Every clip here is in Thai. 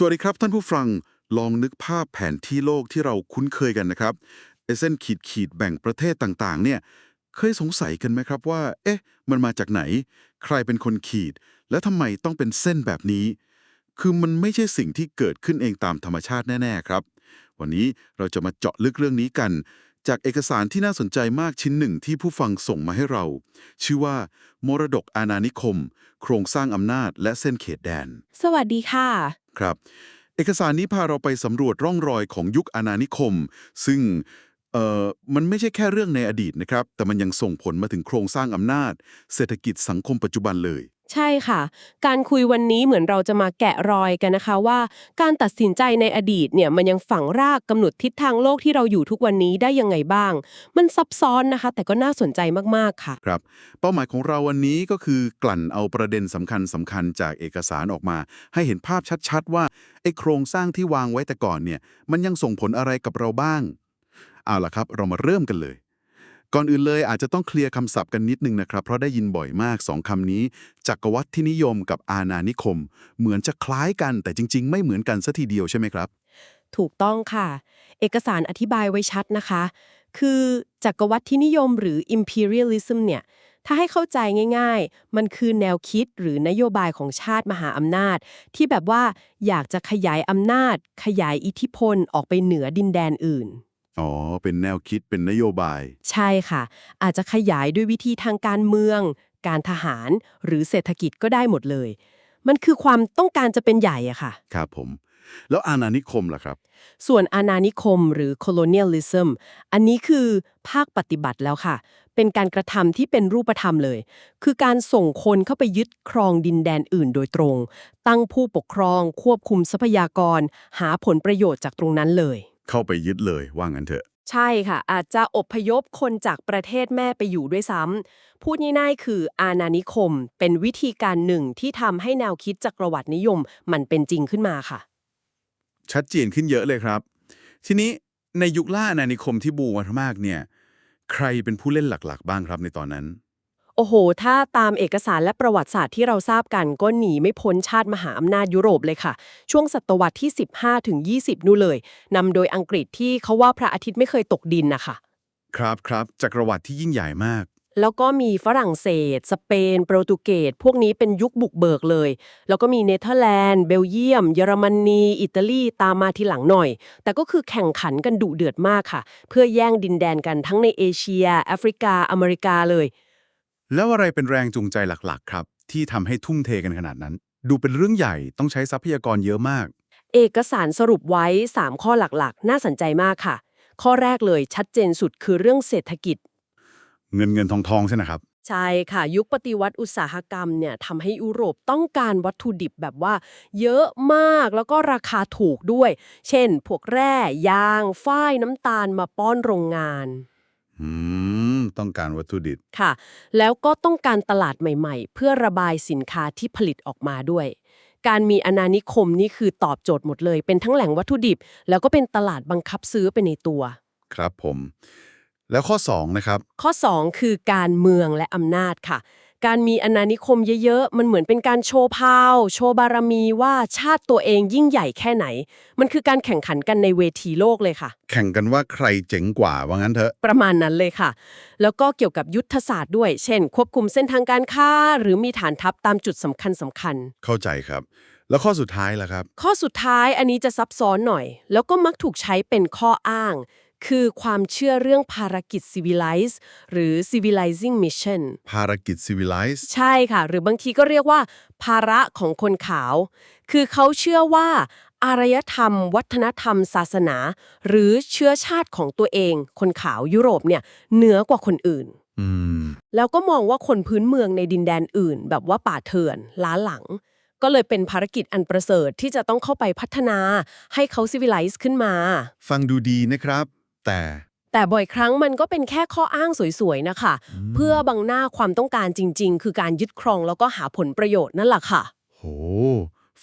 สวัสดีครับท่านผู้ฟังลองนึกภาพแผนที่โลกที่เราคุ้นเคยกันนะครับเส้นขีดขีดแบ่งประเทศต่างๆ เนี่ยเคยสงสัยกันไหมครับว่า เอ๊ะ มันมาจากไหน ใครเป็นคนขีด และทำไมต้องเป็นเส้นแบบนี้ คือมันไม่ใช่สิ่งที่เกิดขึ้นเองตามธรรมชาติแน่ ๆ ครับ วันนี้เราจะมาเจาะลึกเรื่องนี้กัน จากเอกสารที่น่าสนใจมากชิ้นหนึ่งที่ผู้ฟังส่งมาให้เรา ชื่อว่า มรดกอาณานิคม โครงสร้างอำนาจและเส้นเขตแดน สวัสดีค่ะ ครับ เอกสารนี้พาเราไปสำรวจร่องรอยของยุคอาณานิคม ซึ่งเอ่อมันไม่ใช่แค่เรื่องในอดีตนะครับ แต่มันยังส่งผลมาถึงโครงสร้างอำนาจ เศรษฐกิจสังคมปัจจุบันเลย ใช่ค่ะ การคุยวันนี้เหมือนเราจะมาแกะรอยกันนะคะว่า การตัดสินใจในอดีตเนี่ยมันยังฝังรากกำหนดทิศทางโลกที่เราอยู่ทุกวันนี้ได้ยังไงบ้าง มันซับซ้อนนะคะ แต่ก็น่าสนใจมากๆค่ะ ครับ เป้าหมายของเราวันนี้ก็คือกลั่นเอาประเด็นสำคัญสำคัญจากเอกสารออกมา ให้เห็นภาพชัดๆ ว่าไอ้โครงสร้างที่วางไว้แต่ก่อนเนี่ย มันยังส่งผลอะไรกับเราบ้าง เอาล่ะครับ เรามาเริ่มกันเลย ก่อนอื่นเลยอาจจะต้องเคลียร์คำศัพท์กันนิดนึงนะครับ เพราะได้ยินบ่อยมากสองคำนี้ จักรวรรดินิยมกับอาณานิคม เหมือนจะคล้ายกันแต่จริง ๆ ไม่เหมือนกันซะทีเดียวใช่ไหมครับ ถูกต้องค่ะ เอกสารอธิบายไว้ชัดนะคะ คือจักรวรรดินิยมหรือ imperialism เนี่ยถ้าให้เข้าใจง่ายๆ มันคือแนวคิดหรือนโยบายของชาติมหาอำนาจ ที่แบบว่าอยากจะขยายอำนาจ ขยายอิทธิพลออกไปเหนือดินแดนอื่น อ๋อ เป็นแนวคิดเป็นนโยบาย ใช่ค่ะ อาจจะขยายด้วยวิธีทางการเมือง การทหาร หรือเศรษฐกิจก็ได้หมดเลย มันคือความต้องการจะเป็นใหญ่อะค่ะ ครับผม แล้วอาณานิคมล่ะครับ ส่วนอาณานิคมหรือ colonialism อันนี้คือภาคปฏิบัติแล้วค่ะ เป็นการกระทำที่เป็นรูปธรรมเลย คือการส่งคนเข้าไปยึดครองดินแดนอื่นโดยตรง ตั้งผู้ปกครอง ควบคุมทรัพยากร หาผลประโยชน์จากตรงนั้นเลย เข้าไปยึดเลยว่างั้นเถอะ ใช่ค่ะ อาจจะอพยพคนจากประเทศแม่ไปอยู่ด้วยซ้ำพูดง่ายๆคืออาณานิคม เป็นวิธีการหนึ่งที่ทำให้แนวคิดจักรวรรดินิยม มันเป็นจริงขึ้นมาค่ะ ชัดเจนขึ้นเยอะเลยครับ ทีนี้ในยุคล่าอาณานิคมที่บูมมากๆเนี่ย ใครเป็นผู้เล่นหลักๆ บ้างครับในตอนนั้น โอ้โห ถ้าตามเอกสารและประวัติศาสตร์ที่เราทราบกันก็หนีไม่พ้นชาติมหาอำนาจยุโรปเลยค่ะ ช่วงศตวรรษที่ 15 ถึง 20 นู่นเลยนำโดยอังกฤษที่เขาว่าพระอาทิตย์ไม่เคยตกดินนะคะ ครับครับจักรวรรดิที่ยิ่งใหญ่มาก แล้วก็มีฝรั่งเศส สเปน โปรตุเกส พวกนี้เป็นยุคบุกเบิกเลย แล้วก็มีเนเธอร์แลนด์ เบลเยียม เยอรมนี อิตาลี ตามมาทีหลังหน่อย แต่ก็คือแข่งขันกันดุเดือดมากค่ะ เพื่อแย่งดินแดนกันทั้งในเอเชีย แอฟริกา อเมริกาเลย แล้วอะไรเป็นแรงจูงใจหลักๆ ครับ ที่ทำให้ทุ่มเทกันขนาดนั้น ดูเป็นเรื่องใหญ่ต้องใช้ทรัพยากรเยอะมาก เอกสารสรุปไว้ 3 ข้อหลักๆ น่าสนใจมากค่ะ ข้อแรกเลยชัดเจนสุดคือเรื่องเศรษฐกิจ เงินเงินทองทองใช่ไหมครับ ใช่ค่ะ ยุคปฏิวัติอุตสาหกรรมเนี่ยทำให้ยุโรปต้องการวัตถุดิบแบบว่า เยอะมากแล้วก็ราคาถูกด้วย เช่น พวกแร่ยางฝ้ายน้ำตาลมาป้อนโรงงาน อืม ต้องการวัตถุดิบค่ะ แล้วก็ต้องการตลาดใหม่ ๆ เพื่อระบายสินค้าที่ผลิตออกมาด้วย การมีอาณานิคมนี่คือตอบโจทย์หมดเลย เป็นทั้งแหล่งวัตถุดิบ แล้วก็เป็นตลาดบังคับซื้อไปในตัว ครับผม แล้วข้อ 2 นะครับ ข้อ 2 คือการเมืองและอำนาจค่ะ การมีอาณานิคมเยอะๆ มันเหมือนเป็นการโชว์พาว โชว์บารมีว่าชาติตัวเองยิ่งใหญ่แค่ไหน มันคือการแข่งขันกันในเวทีโลกเลยค่ะ แข่งกันว่าใครเจ๋งกว่าว่างั้นเถอะ ประมาณนั้นเลยค่ะ แล้วก็เกี่ยวกับยุทธศาสตร์ด้วย เช่น ควบคุมเส้นทางการค้า หรือมีฐานทัพตามจุดสำคัญสำคัญ เข้าใจครับ แล้วข้อสุดท้ายล่ะครับ ข้อสุดท้ายอันนี้จะซับซ้อนหน่อย แล้วก็มักถูกใช้เป็นข้ออ้าง คือความเชื่อเรื่องภารกิจ civilize หรือ civilizing mission ภารกิจ civilize ใช่ค่ะ หรือบางทีก็เรียกว่า ภาระของคนขาว คือเขาเชื่อว่าอารยธรรม วัฒนธรรม ศาสนา หรือเชื้อชาติของตัวเอง คนขาวยุโรปเนี่ยเหนือกว่าคนอื่นอืมแล้วก็มองว่าคนพื้นเมืองในดินแดนอื่น แบบว่าป่าเถื่อน ล้าหลัง ก็เลยเป็นภารกิจอันประเสริฐที่จะต้องเข้าไปพัฒนาให้เขา civilize ขึ้นมา ฟังดูดีนะครับ แต่ แต่บ่อยครั้งมันก็เป็นแค่ข้ออ้างสวยๆนะคะ เพื่อบังหน้าความต้องการจริง ๆ คือการยึดครองแล้วก็หาผลประโยชน์นั่นแหละค่ะ โห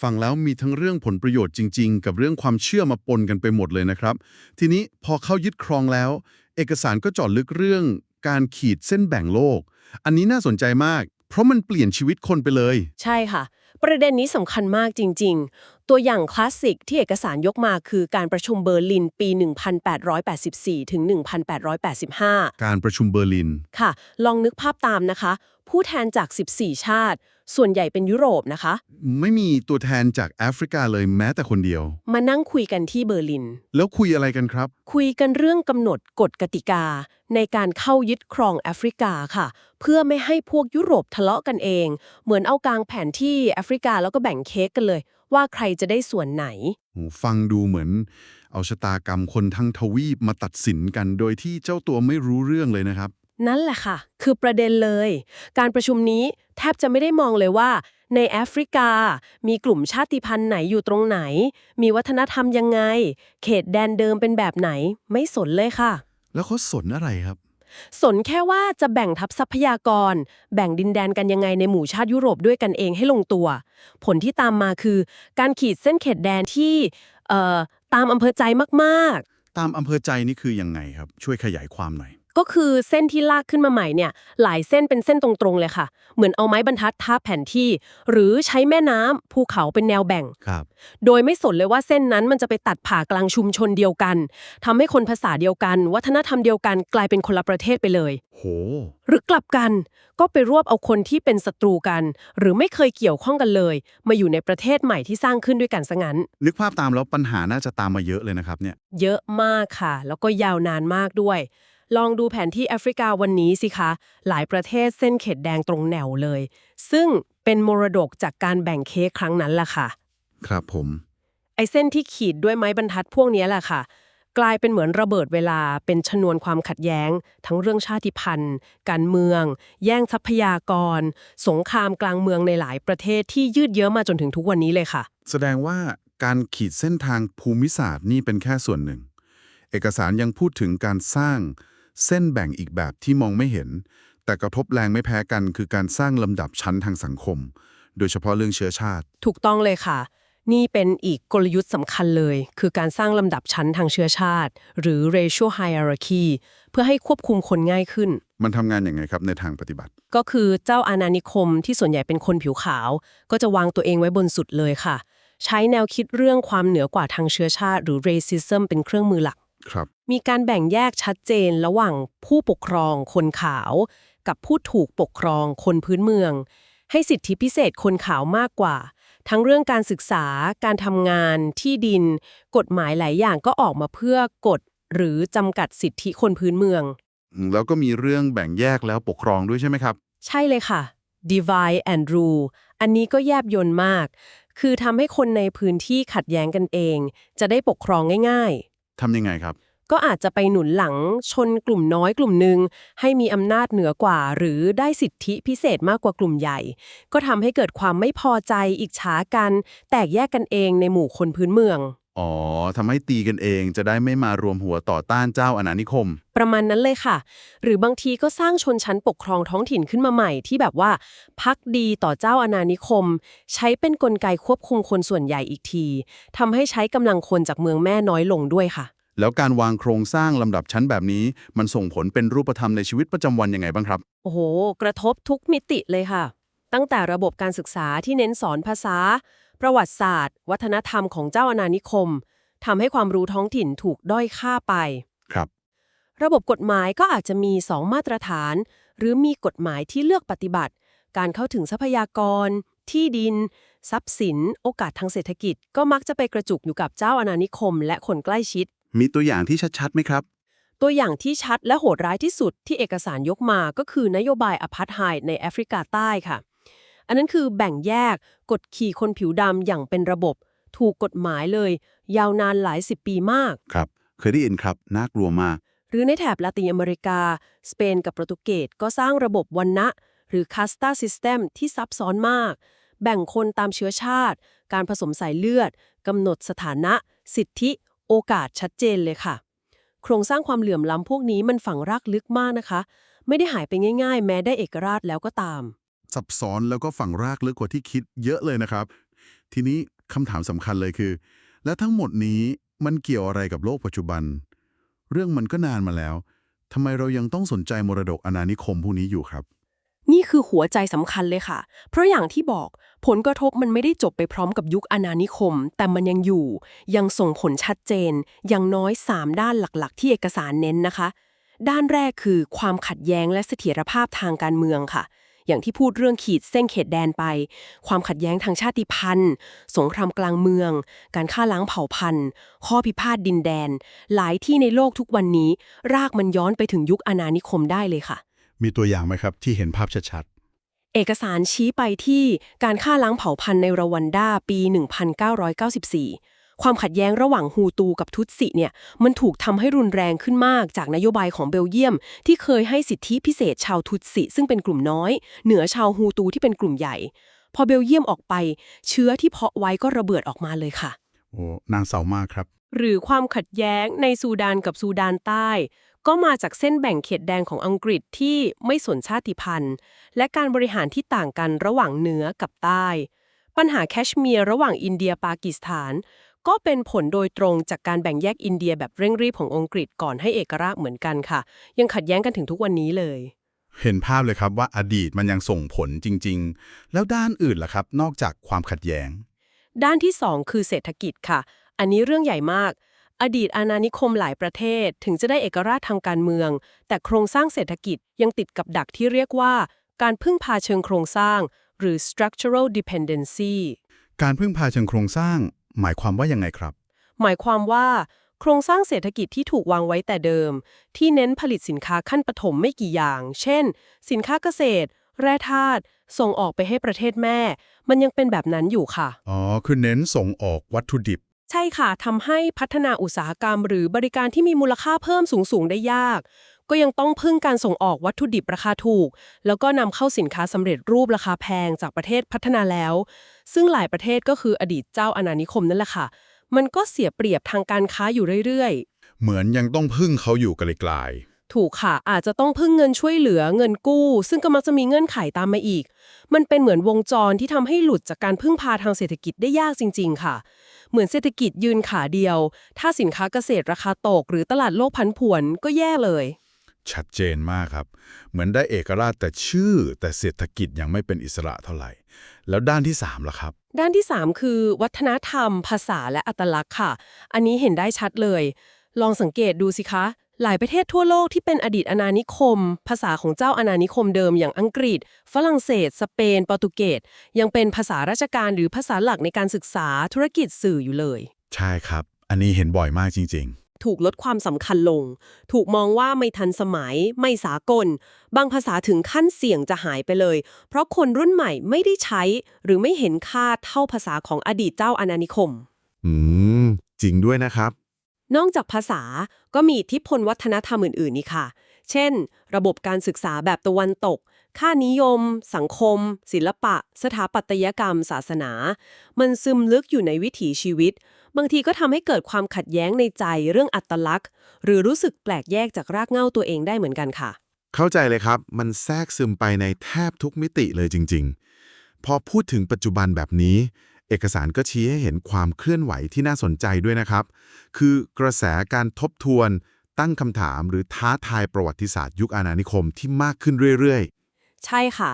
ฟังแล้วมีทั้งเรื่องผลประโยชน์จริง ๆ กับเรื่องความเชื่อมาปนกันไปหมดเลยนะครับ ทีนี้พอเข้ายึดครองแล้ว เอกสารก็เจาะลึกเรื่อง การขีดเส้นแบ่งโลก อันนี้น่าสนใจมาก เพราะมันเปลี่ยนชีวิตคนไปเลย ใช่ค่ะ ประเด็นนี้สำคัญมากจริง ๆ ตัวอย่างคลาสสิกที่เอกสารยกมาคือการประชุมเบอร์ลินปี 1884 ถึง 1885 การประชุมเบอร์ลิน ค่ะ ลองนึกภาพตามนะคะ ผู้แทนจาก 14 ชาติ ส่วนใหญ่เป็นยุโรปนะคะ ไม่มีตัวแทนจากแอฟริกาเลยแม้แต่คนเดียว มานั่งคุยกันที่เบอร์ลิน แล้วคุยอะไรกันครับ คุยกันเรื่องกำหนดกฎกติกา ในการเข้ายึดครองแอฟริกาค่ะ เพื่อไม่ให้พวกยุโรปทะเลาะกันเอง เหมือนเอากลางแผนที่แอฟริกาแล้วก็แบ่งเค้กกันเลย ว่าใครจะได้ส่วนไหนโหฟังดูเหมือน เอาชะตากรรมคนทั้งทวีปมาตัดสินกัน โดยที่เจ้าตัวไม่รู้เรื่องเลยนะครับ นั่นแหละค่ะ คือประเด็นเลย การประชุมนี้แทบจะไม่ได้มองเลยว่า ในแอฟริกา มีกลุ่มชาติพันธุ์ไหนอยู่ตรงไหน มีวัฒนธรรมยังไง เขตแดนเดิมเป็นแบบไหน ไม่สนเลยค่ะ แล้วเขาสนอะไรครับ สนแค่ว่าจะแบ่งทัพทรัพยากร แบ่งดินแดนกันยังไงในหมู่ชาติยุโรปด้วยกันเองให้ลงตัว ผลที่ตามมาคือ การขีดเส้นเขตแดนที่เอ่อตามอำเภอใจมากตามอำเภอใจนี่คือยังไงครับ ช่วยขยายความหน่อยๆ ก็คือเส้นที่ลากขึ้นมาใหม่เนี่ยหลายเส้นเป็นเส้นตรงๆเลยค่ะ เหมือนเอาไม้บรรทัดทับแผนที่ หรือใช้แม่น้ำภูเขาเป็นแนวแบ่ง ครับ โดยไม่สนเลยว่าเส้นนั้นมันจะไปตัดผ่ากลางชุมชนเดียวกันทำให้คนภาษาเดียวกัน วัฒนธรรมเดียวกันกลายเป็นคนละประเทศไปเลยโหหรือกลับกันก็ไปรวบเอาคนที่เป็นศัตรูกัน หรือไม่เคยเกี่ยวข้องกันเลย มาอยู่ในประเทศใหม่ที่สร้างขึ้นด้วยกันซะงั้นนึกภาพตามแล้วปัญหาน่าจะตามมาเยอะเลยนะครับเนี่ยเยอะมากค่ะ แล้วก็ยาวนานมากด้วย ลองดูแผนที่แอฟริกาวันนี้สิคะ หลายประเทศเส้นเขตแดงตรงแนวเลย ซึ่งเป็นมรดกจากการแบ่งเค้กครั้งนั้นล่ะค่ะ ครับผม ไอ้เส้นที่ขีดด้วยไม้บรรทัดพวกนี้แหละค่ะ กลายเป็นเหมือนระเบิดเวลาเป็นชนวนความขัดแย้ง ทั้งเรื่องชาติพันธุ์ การเมือง แย่งทรัพยากร สงครามกลางเมืองในหลายประเทศที่ยืดเยื้อมาจนถึงทุกวันนี้เลยค่ะ แสดงว่าการขีดเส้นทางภูมิศาสตร์นี่เป็นแค่ส่วนหนึ่ง เอกสารยังพูดถึงการสร้าง เส้นแบ่งอีกแบบที่มองไม่เห็น แต่กระทบแรงไม่แพ้กันคือการสร้างลำดับชั้นทางสังคม โดยเฉพาะเรื่องเชื้อชาติ ถูกต้องเลยค่ะ นี่เป็นอีกกลยุทธ์สำคัญเลย คือการสร้างลำดับชั้นทางเชื้อชาติ หรือ racial hierarchy เพื่อให้ควบคุมคนง่ายขึ้น มันทำงานอย่างไงครับในทางปฏิบัติ ก็คือเจ้าอาณานิคมที่ส่วนใหญ่เป็นคนผิวขาว ก็จะวางตัวเองไว้บนสุดเลยค่ะ ใช้แนวคิดเรื่องความเหนือกว่าทางเชื้อชาติ หรือ racism เป็นเครื่องมือหลัก ครับมีการแบ่งแยกชัดเจนระหว่างผู้ปกครองคนขาว กับผู้ถูกปกครองคนพื้นเมือง ให้สิทธิพิเศษคนขาวมากกว่า ทั้งเรื่องการศึกษา การทำงาน ที่ดิน กฎหมายหลายอย่างก็ออกมาเพื่อกดหรือจำกัดสิทธิคนพื้นเมือง แล้วก็มีเรื่องแบ่งแยกแล้วปกครองด้วยใช่ไหมครับ ใช่เลยค่ะ divide and rule อันนี้ก็แยบยนต์มาก คือทำให้คนในพื้นที่ขัดแย้งกันเอง จะได้ปกครองง่ายๆ ทำยังไงครับ ก็อาจจะไปหนุนหลังชนกลุ่มน้อยกลุ่มหนึ่งให้มีอำนาจเหนือกว่า หรือได้สิทธิพิเศษมากกว่ากลุ่มใหญ่ ก็ทำให้เกิดความไม่พอใจอิจฉากัน แตกแยกกันเองในหมู่คนพื้นเมือง อ๋อทำให้ตีกันเองจะได้ไม่มารวมหัวต่อต้านเจ้าอาณานิคม ประมาณนั้นเลยค่ะ หรือบางทีก็สร้างชนชั้นปกครองท้องถิ่นขึ้นมาใหม่ที่แบบว่า พักดีต่อเจ้าอาณานิคม ใช้เป็นนกลไกควบคุมคนส่วนใหญ่อีกทีทำให้ใช้กำลังคนจากเมืองแม่น้อยลงด้วยค่ะ แล้วการวางโครงสร้างลำดับชั้นแบบนี้ มันส่งผลเป็นรูปธรรมในชีวิตประจำวันยังไงบ้างครับ โอ้โห กระทบทุกมิติเลยค่ะ ตั้งแต่ระบบการศึกษาที่เน้นสอนภาษา ประวัติศาสตร์ วัฒนธรรมของเจ้าอาณานิคมทำให้ความรู้ท้องถิ่นถูกด้อยค่าไป ครับ ระบบกฎหมายก็อาจจะมี2มาตรฐาน หรือมีกฎหมายที่เลือกปฏิบัติ การเข้าถึงทรัพยากร ที่ดิน ทรัพย์สิน โอกาสทางเศรษฐกิจ ก็มักจะไปกระจุกอยู่กับเจ้าอาณานิคม และคนใกล้ชิด มีตัวอย่างที่ชัดๆไหมครับ ตัวอย่างที่ชัดและโหดร้ายที่สุดที่เอกสารยกมาก็คือนโยบายอพาร์ตไฮด์ในแอฟริกาใต้ค่ะ อันนั้นคือแบ่งแยกกดขี่คนผิวดำอย่างเป็นระบบ ถูกกฎหมายเลย ยาวนานหลายสิบปีมาก ครับ เคยได้ยินครับ น่ากลัวมาก หรือในแถบลาตินอเมริกา สเปนกับโปรตุเกสก็สร้างระบบวันนะหรือคาสตาซิสเต็มที่ซับซ้อนมาก แบ่งคนตามเชื้อชาติ การผสมสายเลือดกำหนดสถานะ สิทธิ โอกาสชัดเจนเลยค่ะ โครงสร้างความเหลื่อมล้ำพวกนี้มันฝังรากลึกมากนะคะ ไม่ได้หายไปง่าย ๆ แม้ได้เอกราชแล้วก็ตาม ซับซ้อนแล้วก็ฝังรากลึกกว่าที่คิดเยอะเลยนะครับ ทีนี้คำถามสำคัญเลยคือ และทั้งหมดนี้มันเกี่ยวอะไรกับโลกปัจจุบัน เรื่องมันก็นานมาแล้วทำไมเรายังต้องสนใจมรดกอาณานิคมพวกนี้อยู่ครับ นี่คือหัวใจสำคัญเลยค่ะ เพราะอย่างที่บอกผลกระทบมันไม่ได้จบไปพร้อมกับยุคอาณานิคม แต่มันยังอยู่ ยังส่งผลชัดเจน อย่างน้อย 3 ด้านหลักๆ ที่เอกสารเน้นนะคะ ด้านแรกคือความขัดแย้งและเสถียรภาพทางการเมืองค่ะ อย่างที่พูดเรื่องขีดเส้นเขตแดนไป ความขัดแย้งทางชาติพันธุ์ สงครามกลางเมือง การฆ่าล้างเผ่าพันธุ์ ข้อพิพาทดินแดน หลายที่ในโลกทุกวันนี้ รากมันย้อนไปถึงยุคอาณานิคมได้เลยค่ะ มีตัวอย่างไหมครับที่เห็นภาพชัดเอกสารชี้ไปที่การฆ่าล้างเผ่าพันธุ์ในรวันดาปี 1994 ความขัดแย้งระหว่างฮูตูกับทุตสิเนี่ยมันถูกทำให้รุนแรงขึ้นมากจากนโยบายของเบลเยียม ที่เคยให้สิทธิพิเศษชาวทุตสิซึ่งเป็นกลุ่มน้อย เหนือชาวฮูตูที่เป็นกลุ่มใหญ่ พอเบลเยียมออกไป เชื้อที่เพาะไว้ก็ระเบิดออกมาเลยค่ะๆโอ้นางเสามากครับหรือความขัดแย้งในซูดานกับซูดานใต้ ก็มาจากเส้นแบ่งเขตแดนของอังกฤษที่ไม่สนชาติพันธุ์ และการบริหารที่ต่างกันระหว่างเหนือกับใต้ ปัญหาแคชเมียร์ระหว่างอินเดียปากีสถาน ก็เป็นผลโดยตรงจากการแบ่งแยกอินเดียแบบเร่งรีบของอังกฤษก่อนให้เอกราชเหมือนกันค่ะ ยังขัดแย้งกันถึงทุกวันนี้เลย เห็นภาพเลยครับว่าอดีตมันยังส่งผลจริง ๆ แล้วด้านอื่นล่ะครับ นอกจากความขัดแย้ง ด้านที่ 2 คือเศรษฐกิจค่ะ อันนี้เรื่องใหญ่มาก อดีตอาณานิคมหลายประเทศถึงจะได้เอกราชทางการเมือง แต่โครงสร้างเศรษฐกิจยังติดกับดักที่เรียกว่า การพึ่งพาเชิงโครงสร้าง หรือ structural dependency การพึ่งพาเชิงโครงสร้าง หมายความว่ายังไงครับ หมายความว่า โครงสร้างเศรษฐกิจที่ถูกวางไว้แต่เดิม ที่เน้นผลิตสินค้าขั้นปฐมไม่กี่อย่าง เช่น สินค้าเกษตร แร่ธาตุส่งออกไปให้ประเทศแม่ มันยังเป็นแบบนั้นอยู่ค่ะ อ๋อ คือเน้นส่งออกวัตถุดิบ ใช่ค่ะทำให้พัฒนาอุตสาหกรรม หรือบริการที่มีมูลค่าเพิ่มสูงๆได้ยาก ก็ยังต้องพึ่งการส่งออกวัตถุดิบราคาถูก แล้วก็นำเข้าสินค้าสำเร็จรูปราคาแพงจากประเทศพัฒนาแล้ว ซึ่งหลายประเทศก็คืออดีตเจ้าอาณานิคมนั่นแหละค่ะ มันก็เสียเปรียบทางการค้าอยู่เรื่อยๆ เหมือนยังต้องพึ่งเขาอยู่ไกลถูกค่ะ อาจจะต้องพึ่งเงินช่วยเหลือเงินกู้ ซึ่งก็มักจะมีเงื่อนไขตามมาอีก มันเป็นเหมือนวงจรที่ทำให้หลุดจากการพึ่งพาทางเศรษฐกิจได้ยากจริง ๆ ค่ะเหมือนเศรษฐกิจยืนขาเดียว ถ้าสินค้าเกษตรราคาตก หรือตลาดโลกพันผวนก็แย่เลยๆ ชัดเจนมากครับ เหมือนได้เอกราชแต่ชื่อแต่เศรษฐกิจยังไม่เป็นอิสระเท่าไหร่ แล้วด้านที่3ล่ะครับ ด้านที่ 3 คือ วัฒนธรรม ภาษาและอัตลักษณ์ค่ะ อันนี้เห็นได้ชัดเลย ลองสังเกตดูสิคะ หลายประเทศทั่วโลกที่เป็นอดีตอาณานิคม ภาษาของเจ้าอาณานิคมเดิมอย่างอังกฤษ ฝรั่งเศส สเปน โปรตุเกสยังเป็นภาษาราชการหรือภาษาหลักในการศึกษาธุรกิจสื่ออยู่เลย ใช่ครับ อันนี้เห็นบ่อยมากจริง ถูกลดความสำคัญลง ถูกมองว่าไม่ทันสมัย ไม่สากล บางภาษาถึงขั้นเสี่ยงจะหายไปเลย เพราะคนรุ่นใหม่ไม่ได้ใช้ หรือไม่เห็นค่าเท่าภาษาของอดีตเจ้าอาณานิคมๆอืม จริงด้วยนะครับ นอกจากภาษาก็มีอิทธิพลวัฒนธรรมอื่นๆนี่ค่ะ เช่น ระบบการศึกษาแบบตะวันตก ค่านิยม สังคม ศิลปะ สถาปัตยกรรม ศาสนา มันซึมลึกอยู่ในวิถีชีวิต บางทีก็ทำให้เกิดความขัดแย้งในใจเรื่องอัตลักษณ์ หรือรู้สึกแปลกแยกจากรากเหง้าตัวเองได้เหมือนกันค่ะ เข้าใจเลยครับ มันแทรกซึมไปในแทบทุกมิติเลยจริง ๆ พอพูดถึงปัจจุบันแบบนี้ เอกสารก็ชี้ให้เห็นความเคลื่อนไหวที่น่าสนใจด้วยนะครับ คือกระแสการทบทวน ตั้งคำถาม หรือท้าทายประวัติศาสตร์ยุคอาณานิคมที่มากขึ้นเรื่อยใช่ค่ะ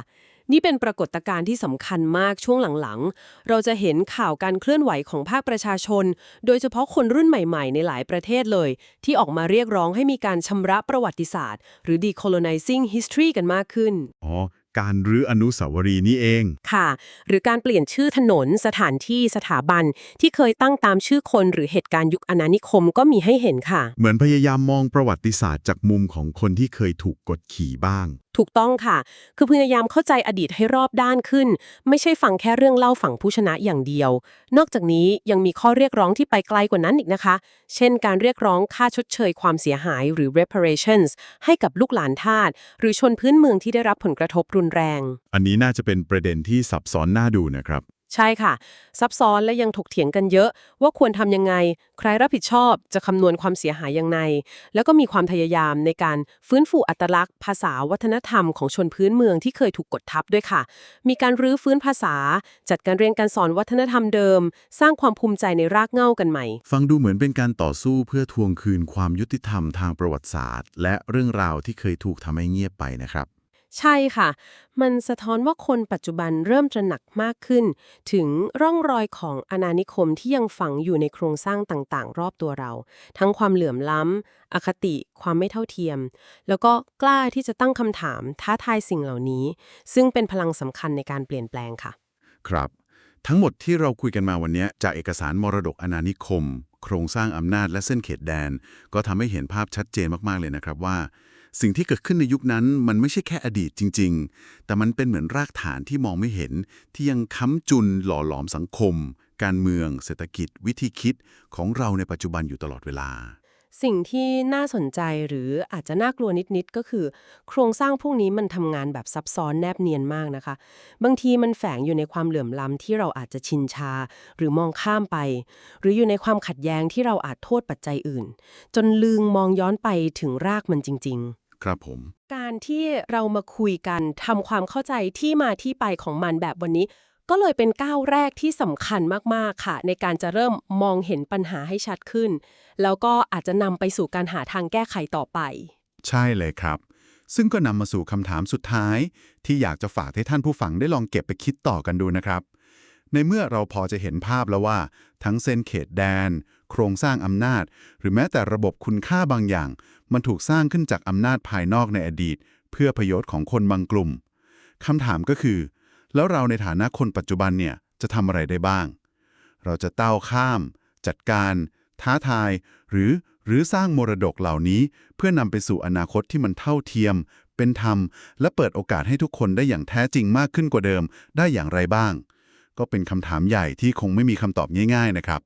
นี่เป็นปรากฏการณ์ที่สำคัญมากช่วงหลังๆ เราจะเห็นข่าวการเคลื่อนไหวของภาคประชาชน โดยเฉพาะคนรุ่นใหม่ๆ ในหลายประเทศเลย ที่ออกมาเรียกร้องให้มีการชำระประวัติศาสตร์ หรือ decolonizing history กันมากขึ้น อ๋อ การรื้ออนุสาวรีย์นี่เอง ค่ะ หรือการเปลี่ยนชื่อถนนสถานที่สถาบันที่เคยตั้งตามชื่อคนหรือเหตุการณ์ยุคอาณานิคมก็มีให้เห็นค่ะๆเหมือนพยายามมองประวัติศาสตร์จากมุมของคนที่เคยถูกกดขี่บ้างถูกต้องค่ะ คือพยายามเข้าใจอดีตให้รอบด้านขึ้น ไม่ใช่ฟังแค่เรื่องเล่าฝั่งผู้ชนะอย่างเดียว นอกจากนี้ยังมีข้อเรียกร้องที่ไปไกลกว่านั้นอีกนะคะ เช่น การเรียกร้องค่าชดเชยความเสียหายหรือ reparations ให้กับลูกหลานทาสหรือชนพื้นเมืองที่ได้รับผลกระทบรุนแรง อันนี้น่าจะเป็นประเด็นที่ซับซ้อนน่าดูนะครับ ใช่ค่ะ ซับซ้อนและยังถกเถียงกันเยอะ ว่าควรทำยังไง ใครรับผิดชอบจะคำนวณความเสียหายยังไง แล้วก็มีความพยายามในการฟื้นฟูอัตลักษณ์ ภาษาวัฒนธรรมของชนพื้นเมืองที่เคยถูกกดทับด้วยค่ะ มีการรื้อฟื้นภาษา จัดการเรียนการสอนวัฒนธรรมเดิม สร้างความภูมิใจในรากเหง้ากันใหม่ ฟังดูเหมือนเป็นการต่อสู้เพื่อทวงคืนความยุติธรรมทางประวัติศาสตร์ และเรื่องราวที่เคยถูกทำให้เงียบไปนะครับ ใช่ค่ะ มันสะท้อนว่าคนปัจจุบันเริ่มตระหนักมากขึ้น ถึงร่องรอยของอาณานิคมที่ยังฝังอยู่ในโครงสร้างต่างๆ รอบตัวเรา ทั้งความเหลื่อมล้ำ อคติ ความไม่เท่าเทียม แล้วก็กล้าที่จะตั้งคำถาม ท้าทายสิ่งเหล่านี้ ซึ่งเป็นพลังสำคัญในการเปลี่ยนแปลงค่ะ ครับ ทั้งหมดที่เราคุยกันมาวันนี้จากเอกสารมรดกอาณานิคม โครงสร้างอำนาจและเส้นเขตแดน ก็ทำให้เห็นภาพชัดเจนมากๆเลยนะครับว่า สิ่งที่เกิดขึ้นในยุคนั้นมันไม่ใช่แค่อดีตจริง ๆ แต่มันเป็นเหมือนรากฐานที่มองไม่เห็น ที่ยังค้ำจุนหล่อหลอมสังคม การเมือง เศรษฐกิจ วิธีคิดของเราในปัจจุบันอยู่ตลอดเวลา สิ่งที่น่าสนใจหรืออาจจะน่ากลัวนิดๆก็คือ โครงสร้างพวกนี้มันทำงานแบบซับซ้อนแนบเนียนมากนะคะ บางทีมันแฝงอยู่ในความเหลื่อมล้ำที่เราอาจจะชินชา หรือมองข้ามไป หรืออยู่ในความขัดแย้งที่เราอาจโทษปัจจัยอื่น จนลืมมองย้อนไปถึงรากมันจริง ๆครับผมการที่เรามาคุยกันทำความเข้าใจที่มาที่ไปของมันแบบวันนี้ ก็เลยเป็นก้าวแรกที่สำคัญมากๆค่ะ ในการจะเริ่มมองเห็นปัญหาให้ชัดขึ้น แล้วก็อาจจะนำไปสู่การหาทางแก้ไขต่อไป ใช่เลยครับ ซึ่งก็นำมาสู่คำถามสุดท้าย ที่อยากจะฝากให้ท่านผู้ฟังได้ลองเก็บไปคิดต่อกันดูนะครับ ในเมื่อเราพอจะเห็นภาพแล้วว่า ทั้งเส้นเขตแดน โครงสร้างอำนาจ หรือแม้แต่ระบบคุณค่าบางอย่าง มันถูกสร้างขึ้นจากอำนาจภายนอกในอดีต เพื่อประโยชน์ของคนบางกลุ่มคำถามก็คือ แล้วเราในฐานะคนปัจจุบันเนี่ยจะทำอะไรได้บ้าง เราจะเต้าข้าม จัดการ ท้าทาย หรือหรือสร้างมรดกเหล่านี้ เพื่อนำไปสู่อนาคตที่มันเท่าเทียม เป็นธรรม และเปิดโอกาสให้ทุกคนได้อย่างแท้จริงมากขึ้นกว่าเดิม ได้อย่างไรบ้าง ก็เป็นคำถามใหญ่ที่คงไม่มีคำตอบง่าย ๆ นะครับ